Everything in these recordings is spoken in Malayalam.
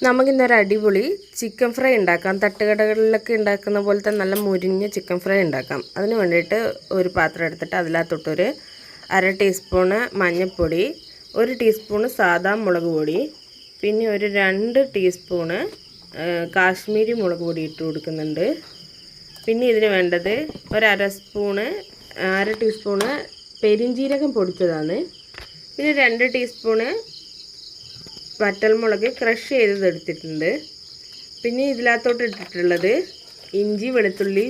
നമുക്കിന്നൊരു അടിപൊളി ചിക്കൻ ഫ്രൈ ഉണ്ടാക്കാം. തട്ടുകടകളിലൊക്കെ ഉണ്ടാക്കുന്ന പോലത്തെ നല്ല മുരിഞ്ഞ ചിക്കൻ ഫ്രൈ ഉണ്ടാക്കാം. അതിന് വേണ്ടിയിട്ട് ഒരു പാത്രം എടുത്തിട്ട് അതിനകത്തൊട്ടൊരു അര ടീസ്പൂണ് മഞ്ഞൾപ്പൊടി ഒരു ടീസ്പൂണ് സാദാ മുളക് പൊടി പിന്നെ ഒരു രണ്ട് ടീസ്പൂണ് കാശ്മീരി മുളക് പൊടി ഇട്ട് കൊടുക്കുന്നുണ്ട്. പിന്നെ ഇതിന് വേണ്ടത് ഒരു അര സ്പൂണ് അര ടീസ്പൂണ് പെരിഞ്ജീരകം പൊടിച്ചതാണ്. പിന്നെ രണ്ട് ടീസ്പൂണ് വറ്റൽമുളക് ക്രഷ് ചെയ്തത് എടുത്തിട്ടുണ്ട്. പിന്നെ ഇതിനകത്തോട്ട് ഇട്ടിട്ടുള്ളത് ഇഞ്ചി വെളുത്തുള്ളി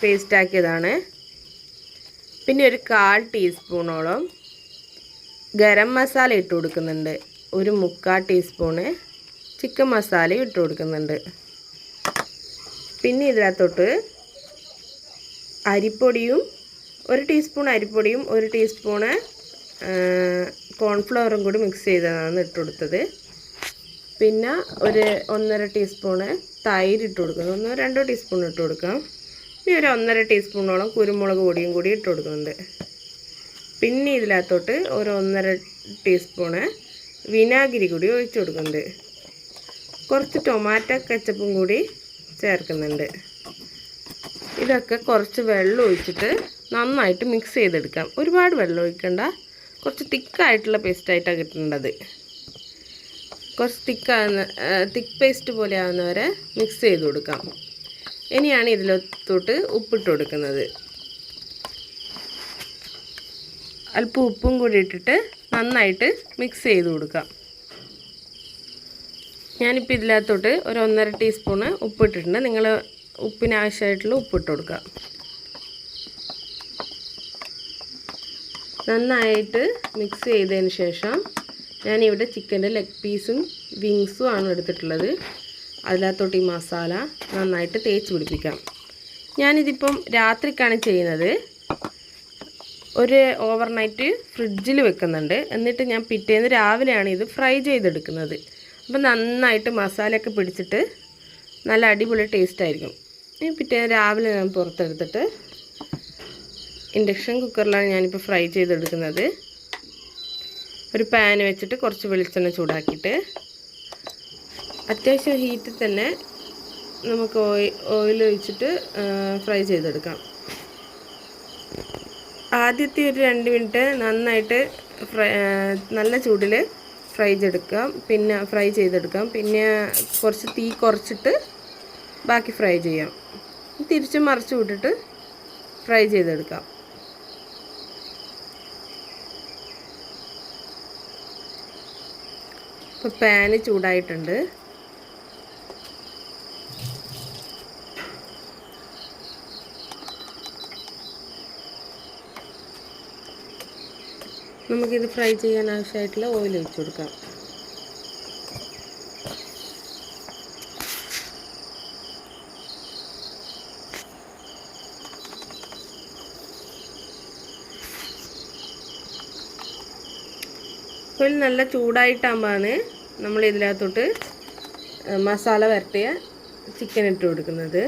പേസ്റ്റാക്കിയതാണ് പിന്നെ ഒരു കാൽ ടീസ്പൂണോളം ഗരം മസാല ഇട്ട് കൊടുക്കുന്നുണ്ട്. ഒരു മുക്കാൽ ടീസ്പൂണ് ചിക്കൻ മസാല ഇട്ട് കൊടുക്കുന്നുണ്ട്. പിന്നെ ഇതിനകത്തോട്ട് അരിപ്പൊടിയും ഒരു ടീസ്പൂൺ അരിപ്പൊടിയും ഒരു ടീസ്പൂണ് കോൺഫ്ലവറും കൂടി മിക്സ് ചെയ്തതാണ് ഇട്ട് കൊടുത്തത്. പിന്നെ ഒരു ഒന്നര ടീസ്പൂണ് തൈര് ഇട്ട് കൊടുക്കുന്നു ഒന്നോ രണ്ടോ ടീസ്പൂൺ ഇട്ട് കൊടുക്കാം ഇനി ഒരു ഒന്നര ടീസ്പൂണോളം കുരുമുളക് പൊടിയും കൂടി ഇട്ട് കൊടുക്കുന്നുണ്ട്. പിന്നെ ഇതിനകത്തോട്ട് ഒരു ഒന്നര ടീസ്പൂണ് വിനാഗിരി കൂടി ഒഴിച്ചു കൊടുക്കുന്നുണ്ട്. കുറച്ച് ടൊമാറ്റോ കച്ചപ്പും കൂടി ചേർക്കുന്നുണ്ട്. ഇതൊക്കെ കുറച്ച് വെള്ളം ഒഴിച്ചിട്ട് നന്നായിട്ട് മിക്സ് ചെയ്തെടുക്കാം. ഒരുപാട് വെള്ളം ഒഴിക്കണ്ട. കുറച്ച് തിക്കായിട്ടുള്ള പേസ്റ്റായിട്ടാണ് കിട്ടേണ്ടത്. കുറച്ച് തിക്കാകുന്ന തിക്ക് പേസ്റ്റ് പോലെ ആകുന്നവരെ മിക്സ് ചെയ്ത് കൊടുക്കാം. ഇനിയാണ് ഇതിലൊത്തോട്ട് ഉപ്പിട്ട് കൊടുക്കുന്നത്. അല്പം ഉപ്പും കൂടി ഇട്ടിട്ട് നന്നായിട്ട് മിക്സ് ചെയ്ത് കൊടുക്കാം. ഞാനിപ്പോൾ ഇതിനകത്തോട്ട് ഒരു ഒന്നര ടീസ്പൂണ് ഉപ്പിട്ടിട്ടുണ്ട്. നിങ്ങൾ ഉപ്പിന് ആവശ്യമായിട്ടുള്ള ഉപ്പിട്ട് കൊടുക്കുക നന്നായിട്ട് മിക്സ് ചെയ്തതിന് ശേഷം ഞാനിവിടെ ചിക്കന്റെ ലെഗ് പീസും വിങ്സും ആണ് എടുത്തിട്ടുള്ളത്. അതിനകത്തോട്ട് ഈ മസാല നന്നായിട്ട് തേച്ച് പിടിപ്പിക്കാം. ഞാനിതിപ്പം രാത്രിക്കാണ് ചെയ്യുന്നത്. ഒരു ഓവർനൈറ്റ് ഫ്രിഡ്ജിൽ വെക്കുന്നുണ്ട്. എന്നിട്ട് ഞാൻ പിറ്റേന്ന് രാവിലെയാണ് ഇത് ഫ്രൈ ചെയ്തെടുക്കുന്നത്. അപ്പം നന്നായിട്ട് മസാലയൊക്കെ പിടിച്ചിട്ട് നല്ല അടിപൊളി ടേസ്റ്റ് ആയിരിക്കും. ഈ പിറ്റേന്ന് രാവിലെ ഞാൻ പുറത്തെടുത്തിട്ട് ഇൻഡക്ഷൻ കുക്കറിലാണ് ഞാനിപ്പോൾ ഫ്രൈ ചെയ്തെടുക്കുന്നത്. ഒരു പാൻ വെച്ചിട്ട് കുറച്ച് വെളിച്ചെണ്ണ ചൂടാക്കിയിട്ട് അത്യാവശ്യം ഹീറ്റിൽ തന്നെ നമുക്ക് ഓയിൽ ഓയിൽ ഒഴിച്ചിട്ട് ഫ്രൈ ചെയ്തെടുക്കാം. ആദ്യത്തെ ഒരു രണ്ട് മിനിറ്റ് നന്നായിട്ട് ഫ്രൈ നല്ല ചൂടിൽ ഫ്രൈ ചെയ്തെടുക്കാം. പിന്നെ ഫ്രൈ ചെയ്തെടുക്കാം. പിന്നെ കുറച്ച് തീ കുറച്ചിട്ട് ബാക്കി ഫ്രൈ ചെയ്യാം. തിരിച്ച് മറിച്ച് വിട്ടിട്ട് ഫ്രൈ ചെയ്തെടുക്കാം. ഇപ്പോൾ പാന് ചൂടായിട്ടുണ്ട്. നമുക്കിത് ഫ്രൈ ചെയ്യാൻ ആവശ്യമായിട്ടുള്ള ഓയിൽ ഒഴിച്ചു കൊടുക്കാം. ഇപ്പോൾ നല്ല ചൂടായിട്ടാകുമ്പോഴാണ് നമ്മൾ ഇതിനകത്തോട്ട് മസാല വരട്ടിയ ചിക്കൻ ഇട്ട് കൊടുക്കുന്നത്.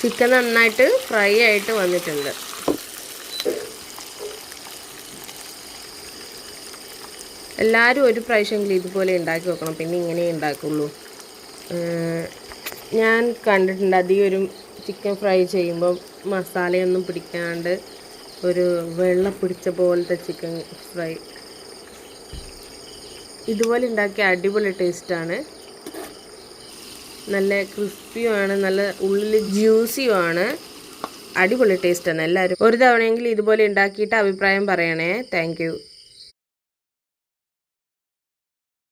ചിക്കൻ നന്നായിട്ട് ഫ്രൈ ആയിട്ട് വന്നിട്ടുണ്ട്. എല്ലാവരും ഒരു പ്രാവശ്യമെങ്കിലും ഇതുപോലെ ഉണ്ടാക്കി വെക്കണം. പിന്നെ ഇങ്ങനെ ഉണ്ടാക്കുള്ളൂ. ഞാൻ കണ്ടിട്ടുണ്ട് അധികം ഒരു ചിക്കൻ ഫ്രൈ ചെയ്യുമ്പോൾ മസാലയൊന്നും പിടിക്കാണ്ട് ഒരു വെള്ളം പിടിച്ച പോലത്തെ ചിക്കൻ ഫ്രൈ. ഇതുപോലെ ഉണ്ടാക്കിയ അടിപൊളി ടേസ്റ്റാണ്. നല്ല ക്രിസ്പിയുമാണ് നല്ല ഉള്ളിൽ ജ്യൂസിയുമാണ്. അടിപൊളി ടേസ്റ്റാണ് എല്ലാവരും. ഒരു തവണയെങ്കിലും ഇതുപോലെ ഉണ്ടാക്കിയിട്ട് അഭിപ്രായം പറയണേ. താങ്ക്